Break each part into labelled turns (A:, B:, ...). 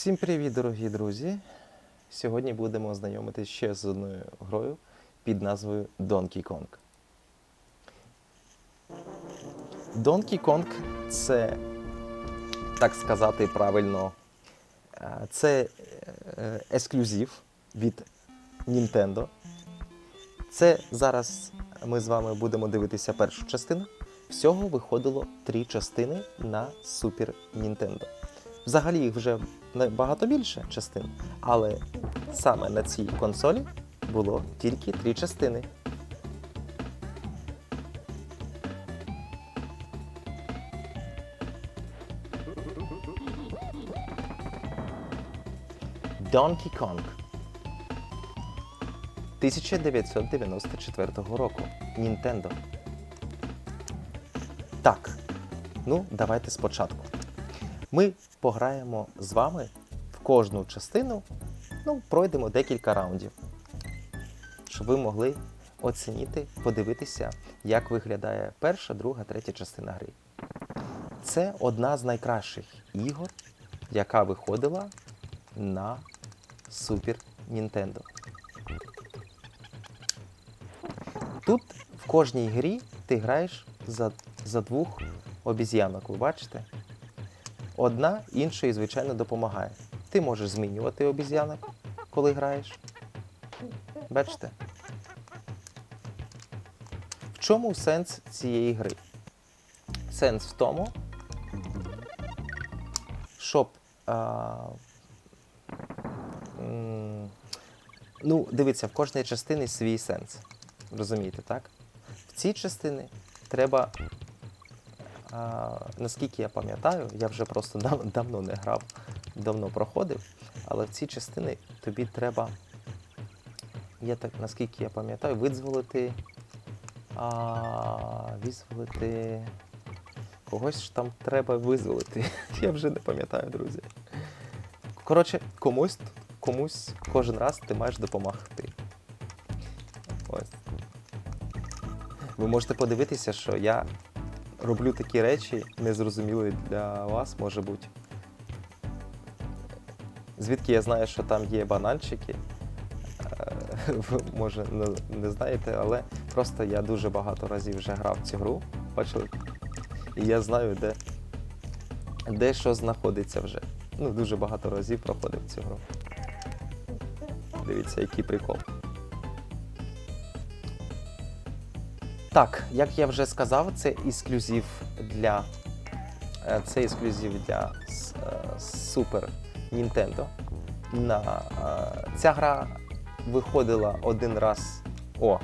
A: Всім привіт, дорогі друзі! Сьогодні будемо знайомитися ще з одною грою під назвою Donkey Kong. Donkey Kong це, так сказати правильно, е, це е, ексклюзив від Nintendo. Це зараз ми з вами будемо дивитися першу частину. Всього виходило три частини на Super Nintendo. Взагалі їх вже набагато більше частин, але саме на цій консолі було тільки три частини. Donkey Kong 1994 року. Nintendo. Так, ну давайте спочатку. Ми пограємо з вами в кожну частину, ну, пройдемо декілька раундів, щоб ви могли оцінити, подивитися, як виглядає перша, друга, третя частина гри. Це одна з найкращих ігор, яка виходила на Super Nintendo. Тут в кожній грі ти граєш за, за двох обіз'янок, ви бачите? Одна іншої, звичайно, допомагає. Ти можеш змінювати обіз'янок, коли граєш. Бачите? В чому сенс цієї гри? Сенс в тому, щоб. А, ну, дивіться, в кожній частині свій сенс. Розумієте, так? В цій частині треба наскільки я пам'ятаю, я вже просто дав, давно не грав, давно проходив, але в цій частині тобі треба, я так, наскільки я пам'ятаю, визволити. А, визволити. Когось ж там треба визволити. Я вже не пам'ятаю, друзі. Коротше, комусь, комусь кожен раз ти маєш допомогти. Ось. Ви можете подивитися, що я роблю такі речі, незрозумілі для вас, може бути. Звідки я знаю, що там є бананчики? Е, Ви може не, знаєте, але просто я дуже багато разів вже грав цю гру, бачили? І я знаю, де, де що знаходиться вже. Ну, дуже багато разів проходив цю гру. Дивіться, який прикол. Так, як я вже сказав, це ексклюзив для е, це ексклюзив для е, Super Nintendo. На, е, ця гра виходила один раз. О.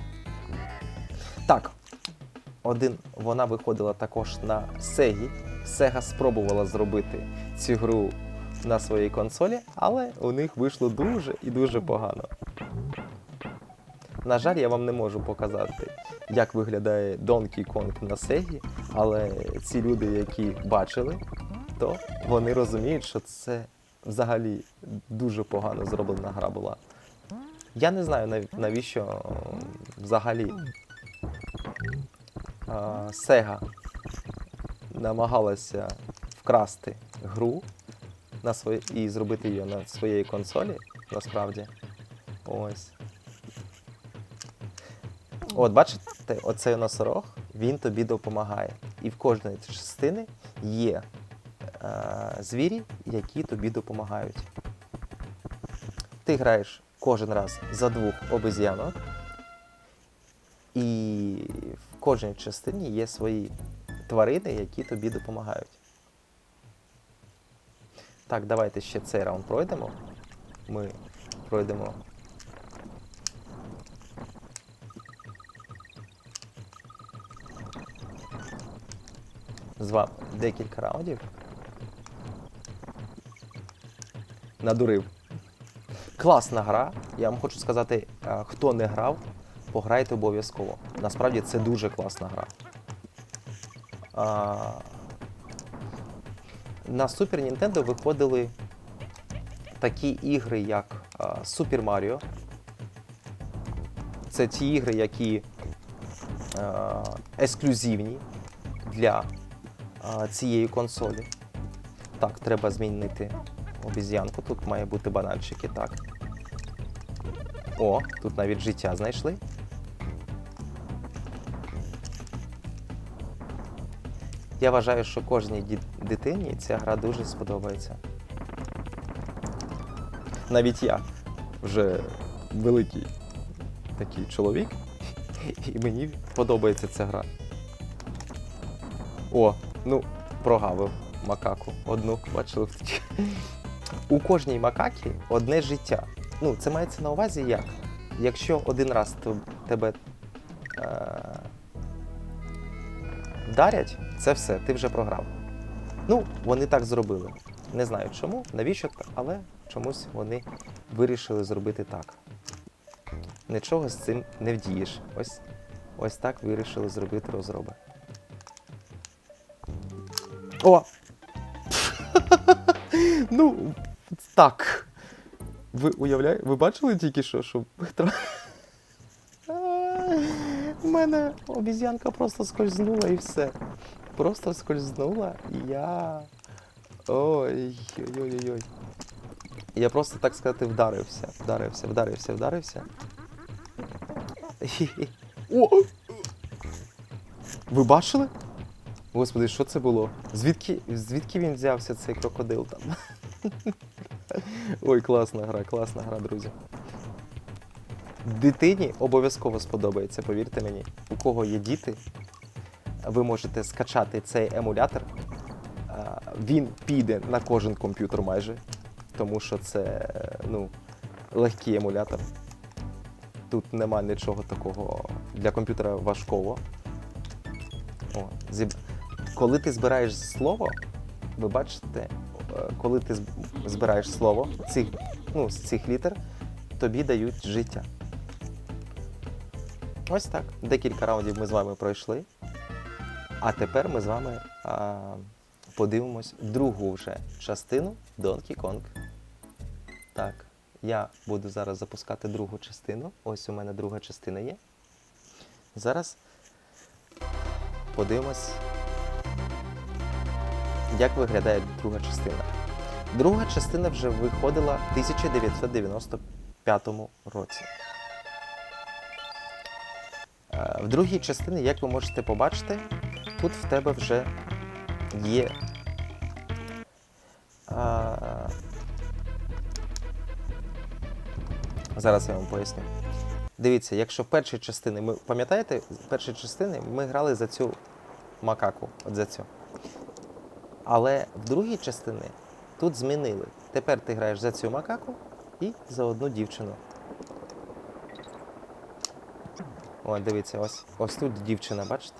A: Так. Один, вона виходила також на Sega. Sega спробувала зробити цю гру на своїй консолі, але у них вийшло дуже і дуже погано. На жаль, я вам не можу показати, як виглядає Donkey Kong на Sega, але ці люди, які бачили, то вони розуміють, що це взагалі дуже погано зроблена гра була. Я не знаю, нав- навіщо взагалі Sega намагалася вкрасти гру на свої, і зробити її на своєї консолі, насправді. Ось. От, бачите, оцей носорог, він тобі допомагає. І в кожної частини є е, звірі, які тобі допомагають. Ти граєш кожен раз за двох обезьянок, і в кожній частині є свої тварини, які тобі допомагають. Так, давайте ще цей раунд пройдемо. Ми пройдемо з вами декілька раундів. Надурив. Класна гра. Я вам хочу сказати, е, хто не грав, пограйте обов'язково. Насправді це дуже класна гра. А, На Super Nintendo виходили такі ігри, як а, Super Mario. Це ті ігри, які е, ексклюзивні для а, цієї консолі. Так, треба змінити обіз'янку. Тут має бути бананчики, так. О, тут навіть життя знайшли. Я вважаю, що кожній дитині ця гра дуже сподобається. Навіть я вже великий такий чоловік, і мені подобається ця гра. О, ну, прогавив макаку. Одну бачили. У кожній макакі одне життя. Ну, це мається на увазі як? Якщо один раз тебе е- вдарять, це все, ти вже програв. Ну, вони так зробили. Не знаю чому, навіщо, але чомусь вони вирішили зробити так. Нічого з цим не вдієш. Ось, ось так вирішили зробити розроби. О! ну, так. Ви уявляєте, ви бачили тільки що, що. У мене обіз'янка просто скользнула і все. Просто скользнула, і я. Ой, ой, ой. Я просто, так сказати, вдарився. Вдарився, вдарився, вдарився. О! Ви бачили? Господи, що це було? Звідки, звідки він взявся цей крокодил там? Ой, класна гра, класна гра, друзі. Дитині обов'язково сподобається, повірте мені. У кого є діти, ви можете скачати цей емулятор. Він піде на кожен комп'ютер майже, тому що це е, ну, легкий емулятор. Тут нема нічого такого для комп'ютера важкого. О, зіб... Коли ти збираєш слово, ви бачите, е, коли ти збираєш слово цих, ну, з цих літер, тобі дають життя. Ось так. Декілька раундів ми з вами пройшли. А тепер ми з вами а, подивимось другу вже частину Donkey Kong. Так, я буду зараз запускати другу частину. Ось у мене друга частина є. Зараз подивимось, як виглядає друга частина. Друга частина вже виходила в 1995 році. Е, В другій частині, як ви можете побачити, тут в тебе вже є. А... Зараз я вам поясню. Дивіться, якщо в першій частині, ми пам'ятаєте, в першій частині ми грали за цю макаку, от за цю. Але в другій частині тут змінили. Тепер ти граєш за цю макаку і за одну дівчину. О, дивіться, ось, ось тут дівчина, бачите?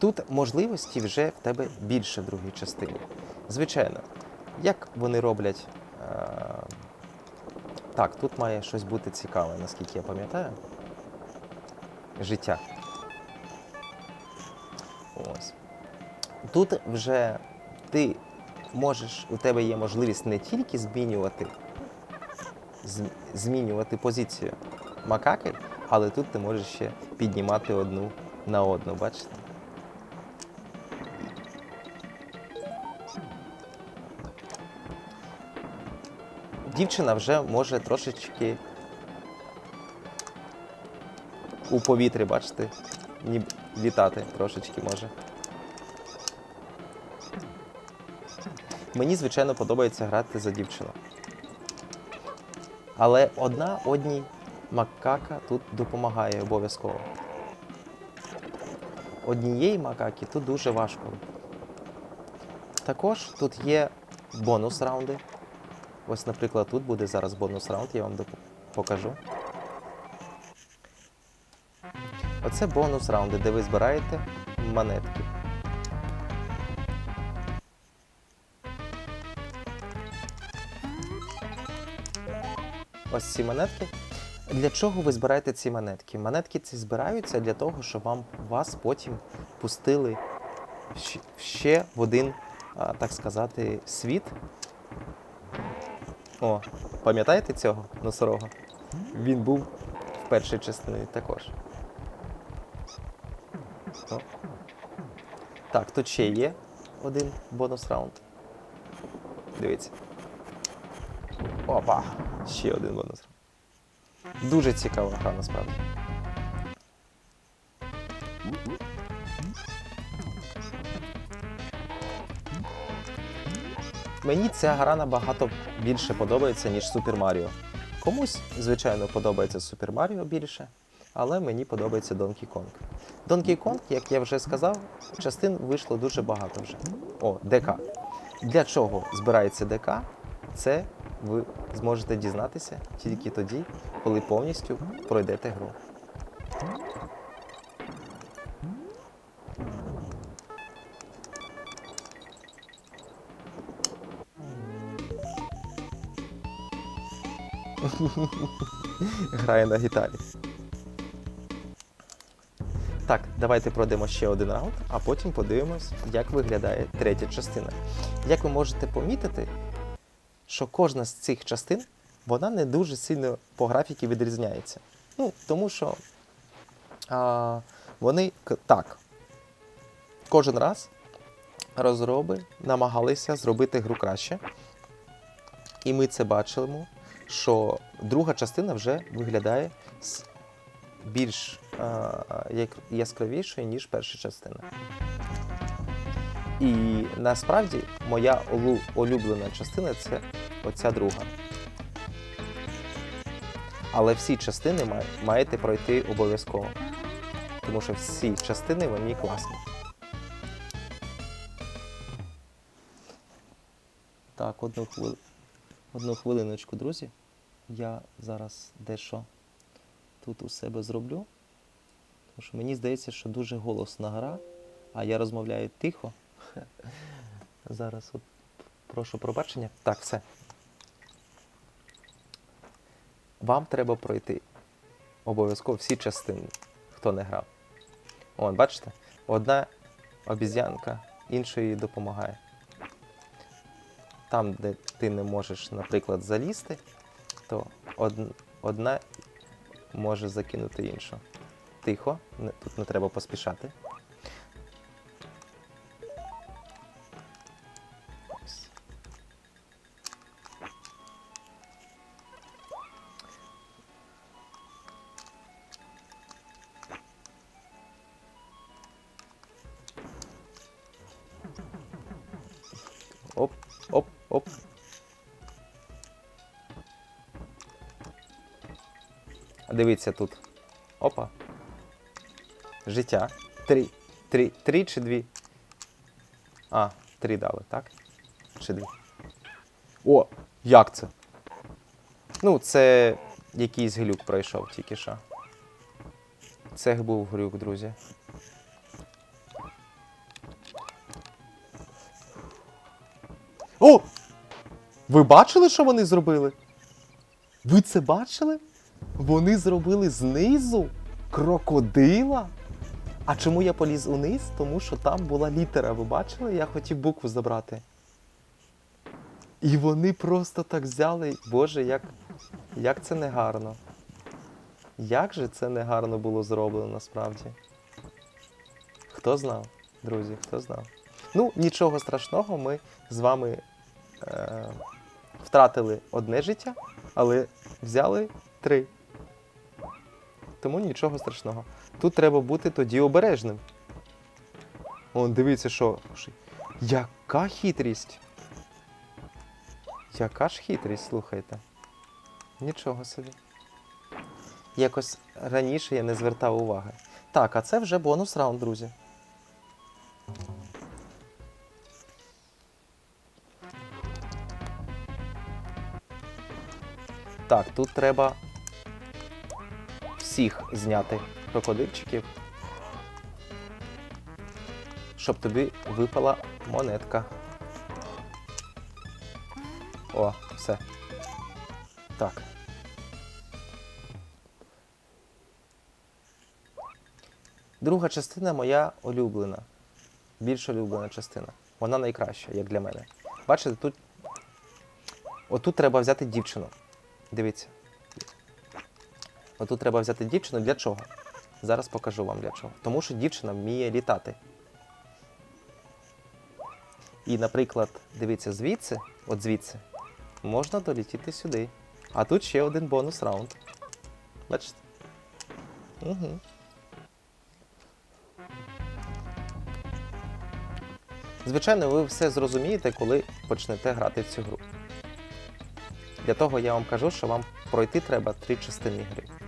A: Тут можливості вже в тебе більше в другій частині. Звичайно, як вони роблять. Е- так, тут має щось бути цікаве, наскільки я пам'ятаю. Життя. Тут вже ти можеш, у тебе є можливість не тільки змінювати, змінювати позицію макаки, але тут ти можеш ще піднімати одну на одну, бачите? Дівчина вже може трошечки у повітрі, бачите, літати трошечки може. Мені, звичайно, подобається грати за дівчину. Але одна одній макака тут допомагає обов'язково. Однієї макаки тут дуже важко. Також тут є бонус раунди. Ось, наприклад, тут буде зараз бонус раунд, я вам покажу. Оце бонус раунди, де ви збираєте монетки. Ось ці монетки. Для чого ви збираєте ці монетки? Монетки ці збираються для того, щоб вам вас потім пустили ще в один, так сказати, світ. О, пам'ятаєте цього носорога? Він був в першій частині також. О. Так, тут ще є один бонус раунд. Дивіться. Опа! Ще один бонус. Дуже цікава гра насправді. Мені ця гра набагато більше подобається, ніж Супер Маріо. Комусь, звичайно, подобається Супер Маріо більше, але мені подобається Donkey Kong. Donkey Kong, як я вже сказав, частин вийшло дуже багато вже. О, ДК. Для чого збирається ДК? Це ви зможете дізнатися тільки тоді, коли повністю пройдете гру. Грає на гітарі. Так, давайте пройдемо ще один раунд, а потім подивимось, як виглядає третя частина. Як ви можете помітити, що кожна з цих частин вона не дуже сильно по графіки відрізняється. Ну, тому що а, вони так. Кожен раз розроби намагалися зробити гру краще. І ми це бачимо, що друга частина вже виглядає більш а, яскравішою, ніж перша частина. І насправді моя улюблена частина це оця друга. Але всі частини маєте пройти обов'язково. Тому що всі частини вони класні. Так, одну, хвили... одну хвилиночку, друзі. Я зараз дещо тут у себе зроблю. Тому що мені здається, що дуже голосна гра, а я розмовляю тихо. Зараз от прошу пробачення. Так, все. Вам треба пройти обов'язково всі частини, хто не грав. От, бачите, одна обіз'янка іншої допомагає. Там, де ти не можеш, наприклад, залізти, то од- одна може закинути іншу. Тихо, тут не треба поспішати. Дивіться тут. Опа. Життя. Три. Три, три чи дві? А, три дали, так? Чи дві? О, як це? Ну, це якийсь глюк пройшов тільки що. Це був глюк, друзі. О! Ви бачили, що вони зробили? Ви це бачили? Вони зробили знизу крокодила. А чому я поліз униз? Тому що там була літера. Ви бачили? Я хотів букву забрати. І вони просто так взяли. Боже, як, як це негарно. Як же це негарно було зроблено насправді? Хто знав, друзі, хто знав? Ну, нічого страшного, ми з вами е, втратили одне життя, але взяли три. Тому нічого страшного. Тут треба бути тоді обережним. Он, дивіться, що. Яка хитрість? Яка ж хитрість, слухайте. Нічого собі. Якось раніше я не звертав уваги. Так, а це вже бонус раунд, друзі. Так, тут треба всіх зняти крокодильчиків, щоб тобі випала монетка. О, все. Так. Друга частина моя улюблена. Більш улюблена частина. Вона найкраща, як для мене. Бачите, тут. Отут треба взяти дівчину. Дивіться. Отут треба взяти дівчину для чого? Зараз покажу вам для чого. Тому що дівчина вміє літати. І, наприклад, дивіться, звідси, от звідси, можна долетіти сюди. А тут ще один бонус раунд. Бачите? Угу. Звичайно, ви все зрозумієте, коли почнете грати в цю гру. Для того я вам кажу, що вам пройти треба три частини гри.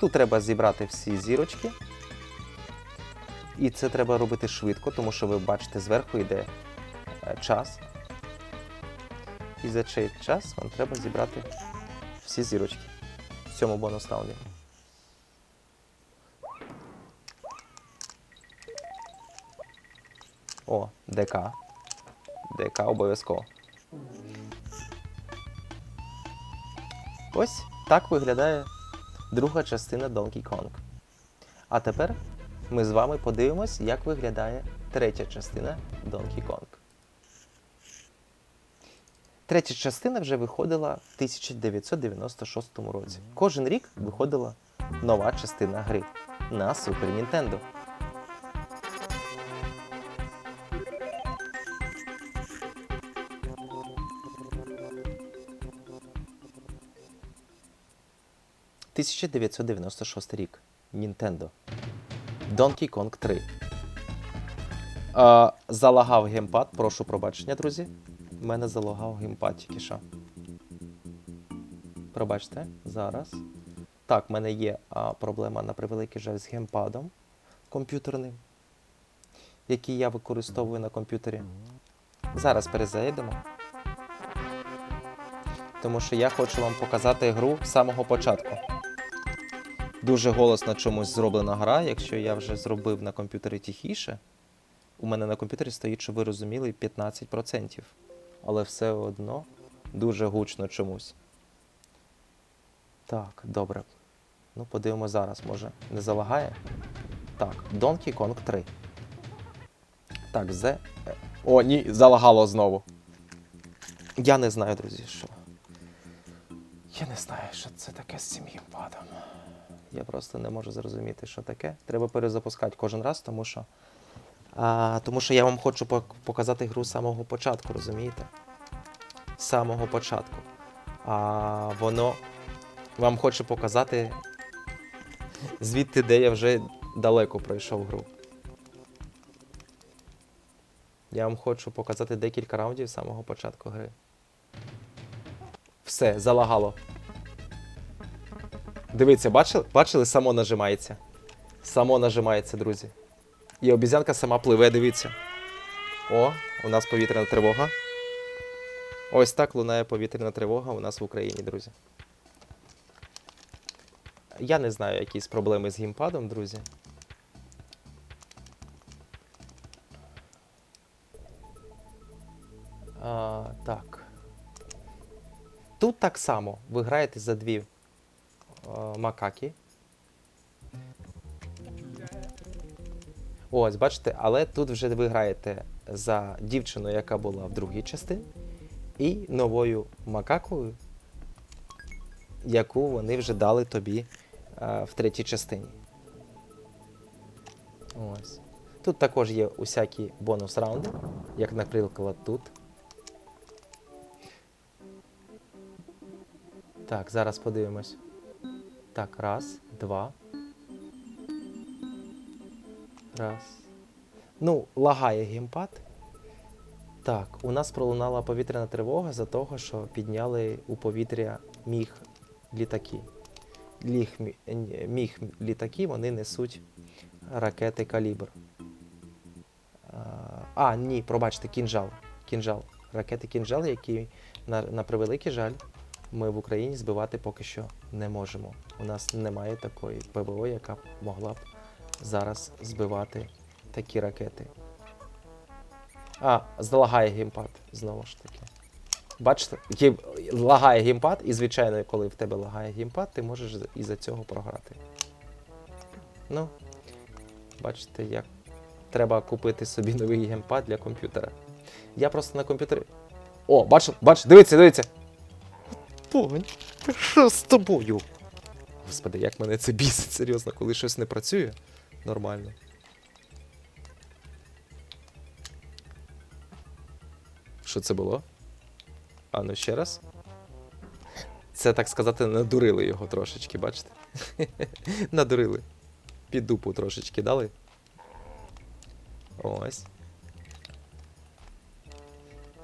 A: Тут треба зібрати всі зірочки. І це треба робити швидко, тому що ви бачите, зверху йде е, час. І за цей час вам треба зібрати всі зірочки в цьому бонус раунді. О, ДК. ДК обов'язково. Ось так виглядає друга частина Donkey Kong. А тепер ми з вами подивимось, як виглядає третя частина Donkey Kong. Третя частина вже виходила в 1996 році. Кожен рік виходила нова частина гри на Super Nintendo. – 1996 рік. Nintendo. Donkey Kong 3. Е, залагав геймпад. Прошу пробачення, друзі. У мене залагав геймпад тільки що. Пробачте, зараз. Так, в мене є а, проблема на превеликий жаль з геймпадом комп'ютерним, який я використовую на комп'ютері. Зараз перезайдемо. Тому що я хочу вам показати гру з самого початку. Дуже голосно чомусь зроблена гра, якщо я вже зробив на комп'ютері тихіше. У мене на комп'ютері стоїть, щоб ви розуміли, 15%. Але все одно дуже гучно чомусь. Так, добре. Ну, подивимось зараз, може не залагає. Так, Donkey Kong 3. Так, з. О, ні, залагало знову. Я не знаю, друзі, що. Я не знаю, що це таке з цим геймпадом. Я просто не можу зрозуміти, що таке. Треба перезапускати кожен раз, тому що. А, тому що я вам хочу показати гру з самого початку, розумієте? З самого початку. А воно вам хоче показати звідти, де я вже далеко пройшов гру. Я вам хочу показати декілька раундів з самого початку гри. Все, залагало. Дивіться, бачили? Бачили, само нажимається. Само нажимається, друзі. І обізянка сама пливе, дивіться. О, у нас повітряна тривога. Ось так лунає повітряна тривога у нас в Україні, друзі. Я не знаю, якісь проблеми з геймпадом, друзі. А, так. Тут так само ви граєте за дві макаки. Ось, бачите, але тут вже ви граєте за дівчину, яка була в другій частині, і новою макакою, яку вони вже дали тобі е, в третій частині. Ось. Тут також є усякі бонус раунди, як, наприклад, тут. Так, зараз подивимось. Так, раз, два. Раз. Ну, лагає геймпад. Так, у нас пролунала повітряна тривога за того, що підняли у повітря міг літаки. Ліг, міг літаки, вони несуть ракети калібр. А, ні, пробачте, кінжал. Кінжал. Ракети кінжал, які, на, на превеликий жаль, ми в Україні збивати поки що не можемо. У нас немає такої ПВО, яка б могла б зараз збивати такі ракети. А, залагає геймпад, знову ж таки. Бачите, лагає геймпад, і, звичайно, коли в тебе лагає геймпад, ти можеш із-за цього програти. Ну, бачите, як треба купити собі новий геймпад для комп'ютера. Я просто на комп'ютері. О, бачите, бачите, дивіться, дивіться. Понь, що з тобою? Господи, як мене це бісить, серйозно, коли щось не працює нормально. Що це було? А ну ще раз. Це, так сказати, надурили його трошечки, бачите? надурили. Під дупу трошечки дали. Ось.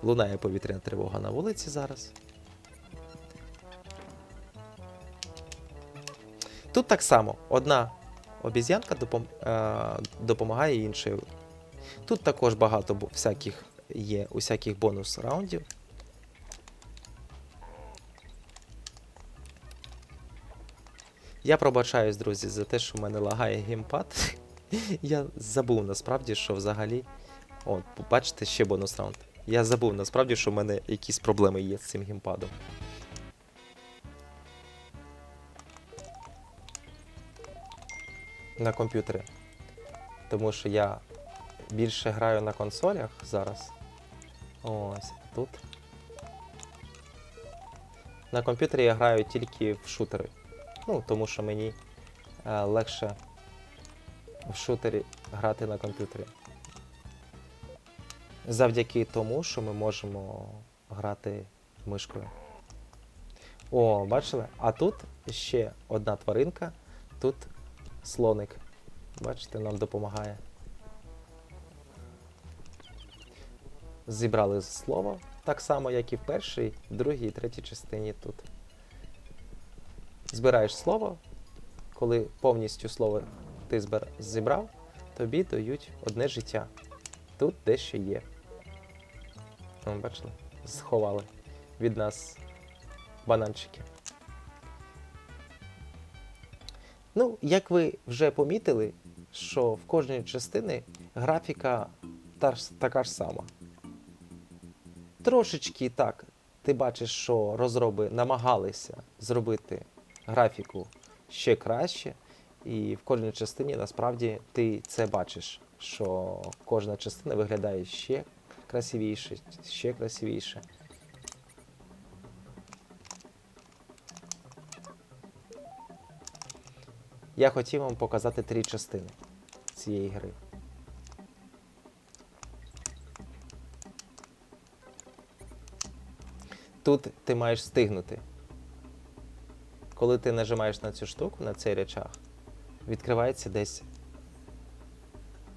A: Лунає повітряна тривога на вулиці зараз. Тут так само одна обіз'янка допом... е, допомагає іншої. Тут також багато всяких є усяких бонус раундів. Я пробачаюсь, друзі, за те, що в мене лагає геймпад. Я забув насправді, що взагалі. О, бачите, ще бонус раунд. Я забув насправді, що в мене якісь проблеми є з цим геймпадом. На комп'ютері. Тому що я більше граю на консолях зараз. Ось тут. На комп'ютері я граю тільки в шутери. Ну, тому що мені е, легше в шутері грати на комп'ютері. Завдяки тому, що ми можемо грати мишкою. О, бачили? А тут ще одна тваринка. Тут слоник. Бачите, нам допомагає. Зібрали слово так само, як і в першій, другій третій частині тут. Збираєш слово. Коли повністю слово ти зібрав, тобі дають одне життя. Тут дещо є. О, бачили? Сховали від нас бананчики. Ну, як ви вже помітили, що в кожній частині графіка така ж сама. Трошечки так, ти бачиш, що розроби намагалися зробити графіку ще краще, і в кожній частині насправді ти це бачиш, що кожна частина виглядає ще красивіше, ще красивіше. Я хотів вам показати три частини цієї гри. Тут ти маєш встигнути. Коли ти нажимаєш на цю штуку, на цей речах, відкривається десь.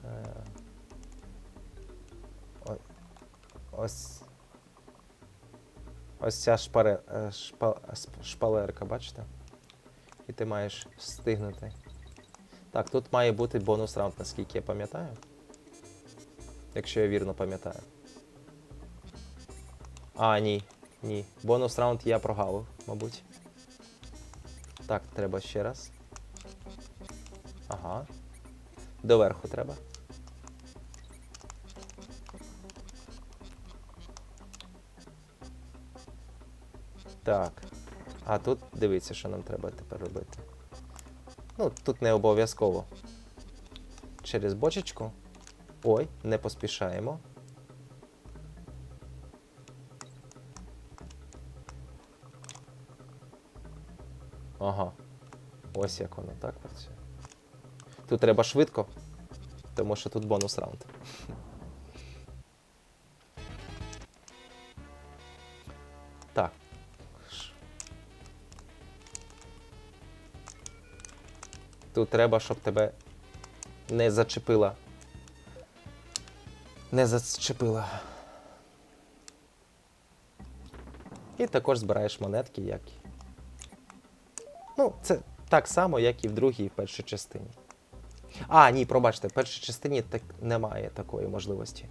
A: Е, ось. Ось ця е, шпа, шпалерка, бачите? І ти маєш встигнути. Так, тут має бути бонус раунд, наскільки я пам'ятаю. Якщо я вірно пам'ятаю. А, ні. Ні. Бонус раунд я прогавив, мабуть. Так, треба ще раз. Ага. Доверху треба. Так. А тут дивіться, що нам треба тепер робити. Ну, тут не обов'язково. Через бочечку. Ой, не поспішаємо. Ага. Ось як воно так працює. Тут треба швидко, тому що тут бонус раунд. Тут треба, щоб тебе не зачепила. Не зачепила. І також збираєш монетки, як. Ну, це так само, як і в другій і першій частині. А, ні, пробачте, в першій частині так немає такої можливості.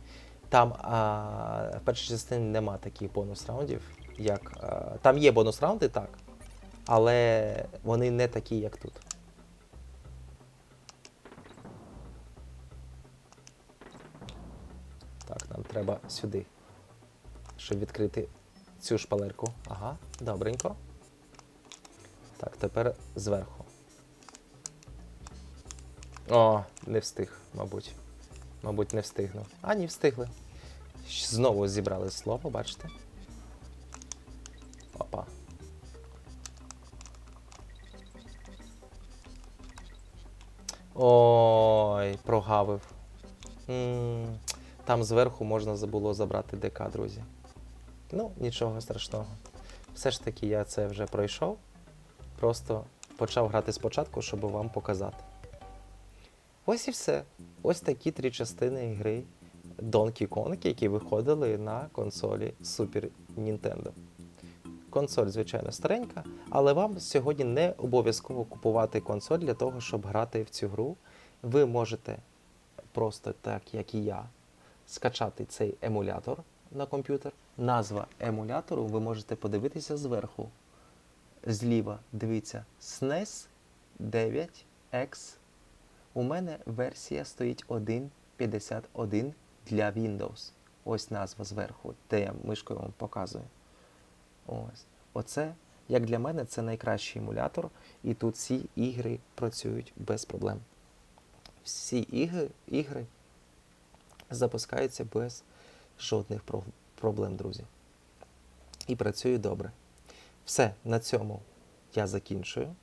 A: Там а, в першій частині нема таких бонус раундів, як. А, там є бонус раунди, так. Але вони не такі, як тут. Треба сюди, щоб відкрити цю шпалерку. Ага, добренько. Так, тепер зверху. О, не встиг, мабуть. Мабуть, не встигну. А, ні, встигли. Знову зібрали слово, бачите? Опа. Ой, прогавив. м Там зверху можна було забрати ДК, друзі. Ну, нічого страшного. Все ж таки, я це вже пройшов. Просто почав грати спочатку, щоб вам показати. Ось і все. Ось такі три частини гри Donkey Kong, які виходили на консолі Super Nintendo. Консоль, звичайно, старенька, але вам сьогодні не обов'язково купувати консоль для того, щоб грати в цю гру. Ви можете просто так, як і я, скачати цей емулятор на комп'ютер. Назва емулятору ви можете подивитися зверху. Зліва, дивіться, SNES 9X. У мене версія стоїть 1.51 для Windows. Ось назва зверху, де я мишкою вам показую. Ось. Оце, як для мене, це найкращий емулятор, і тут всі ігри працюють без проблем. Всі ігри, ігри запускаються без жодних проблем, друзі. І працює добре. Все, на цьому я закінчую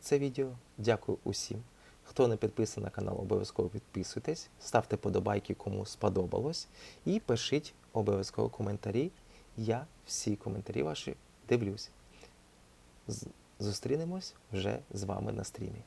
A: це відео. Дякую усім. Хто не підписаний на канал, обов'язково підписуйтесь, ставте подобайки, кому сподобалось, і пишіть обов'язково коментарі. Я всі коментарі ваші дивлюсь. Зустрінемось вже з вами на стрімі.